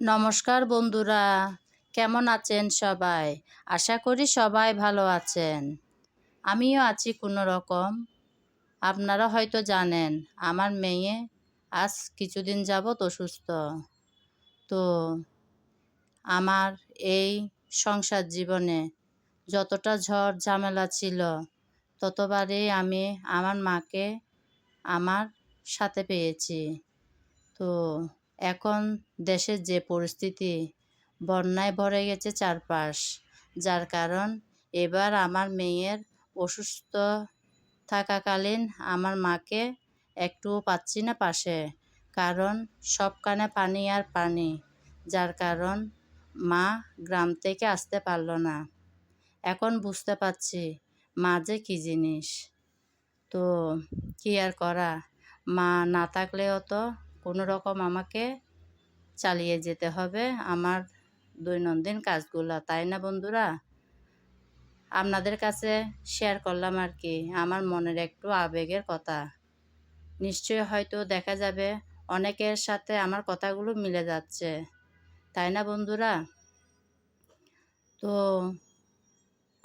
নমস্কার বন্ধুরা, কেমন আছেন সবাই? আশা করি সবাই ভালো আছেন। আমিও আছি কোনো রকম। আপনারা হয়তো জানেন, আমার মেয়ে আজ কিছুদিন যাবৎ অসুস্থ। তো আমার এই সংসার জীবনে যতটা ঝড় ঝামেলা ছিল, ততবারই আমি আমার মাকে আমার সাথে পেয়েছি। তো এখন দেশের যে পরিস্থিতি, বন্যায় ভরে গেছে চারপাশ। যার কারণ, এবার আমার মেয়ের অসুস্থ থাকাকালীন আমার মাকে একটুও পাচ্ছি না পাশে। কারণ, সব কানে পানি আর পানি। যার কারণ, মা গ্রাম থেকে আসতে পারল না। এখন বুঝতে পারছি, মা যে কী জিনিস। তো, কী আর করা? মা না থাকলেও তো কোনো রকম আমাকে চালিয়ে যেতে হবে আমার দৈনন্দিন কাজগুলো, তাই না বন্ধুরা? আপনাদের কাছে শেয়ার করলাম আর কি, আমার মনের একটু আবেগের কথা। নিশ্চয় হয়তো দেখা যাবে অনেকের সাথে আমার কথাগুলো মিলে যাচ্ছে, তাই না বন্ধুরা? তো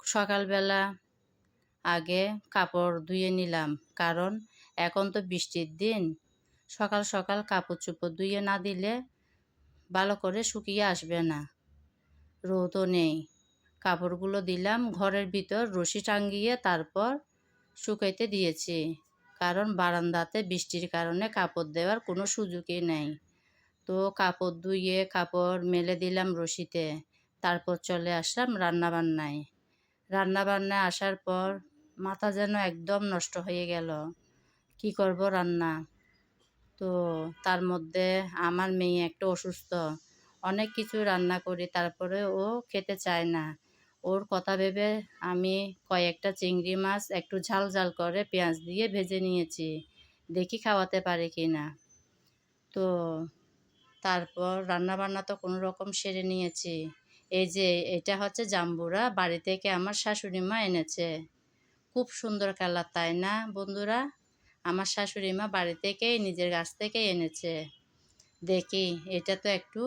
সকালবেলা আগে কাপড় ধুয়ে নিলাম, কারণ এখন তো বৃষ্টির দিন। সকাল সকাল কাপড় চোপড় ধুয়ে না দিলে ভালো করে শুকিয়ে আসবে না। রোদও নেই। কাপড়গুলো দিলাম, ঘরের ভিতর রশি টাঙ্গিয়ে তারপর শুকাইতে দিয়েছি। কারণ বারান্দাতে বৃষ্টির কারণে কাপড় দেওয়ার কোনো সুযোগই নেই। তো কাপড় ধুয়ে কাপড় মেলে দিলাম রশিতে। তারপর চলে আসলাম রান্নাবান্নায়। রান্নাবান্নায় আসার পর মাথা যেন একদম নষ্ট হয়ে গেল। কি করব রান্না? তো তার মধ্যে আমার মেয়ে একটু অসুস্থ। অনেক কিছু রান্না করি, তারপরে ও খেতে চায় না। ওর কথা ভেবে আমি কয়েকটা চিংড়ি মাছ একটু ঝাল ঝাল করে পেঁয়াজ দিয়ে ভেজে নিয়েছি, দেখি খাওয়াতে পারি কি না। তো তারপর রান্না বান্না তো কোনো রকম সেরে নিয়েছি। এই যে এটা হচ্ছে জাম্বুরা, বাড়ি থেকে আমার শাশুড়ি মা এনেছে। খুব সুন্দর কালার, তাই না বন্ধুরা? আমার শাশুড়ি মা বাড়ি থেকেই নিজের গাছ থেকেই এনেছে। দেখি, এটা তো একটু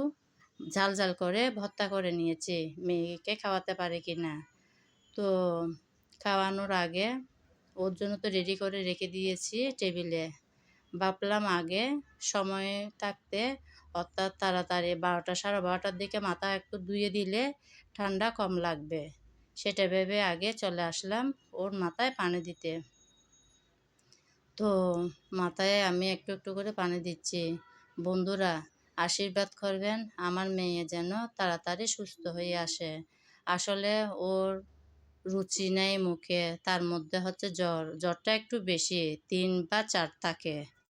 ঝাল ঝাল করে ভর্তা করে নিয়েছি। মেয়েকে খাওয়াতে পারে কি না? তো খাওয়ানোর আগে ওর জন্য তো রেডি করে রেখে দিয়েছি টেবিলে। ভাবলাম আগে সময় থাকতে অর্থাৎ তাড়াতাড়ি বারোটা, সাড়ে বারোটার দিকে মাথা একটু ধুয়ে দিলে ঠান্ডা কম লাগবে। সেটা ভেবে আগে চলে আসলাম ওর মাথায় পানি দিতে। তো মাথায় আমি একটু একটু করে পানি দিচ্ছি। বন্ধুরা, আশীর্বাদ করবেন আমার মেয়ে যেন তাড়াতাড়ি সুস্থ হয়ে আসে। আসলে ওর রুচি নেই মুখে, তার মধ্যে হচ্ছে জ্বর। জ্বরটা একটু বেশি, তিন বা চার থাকে।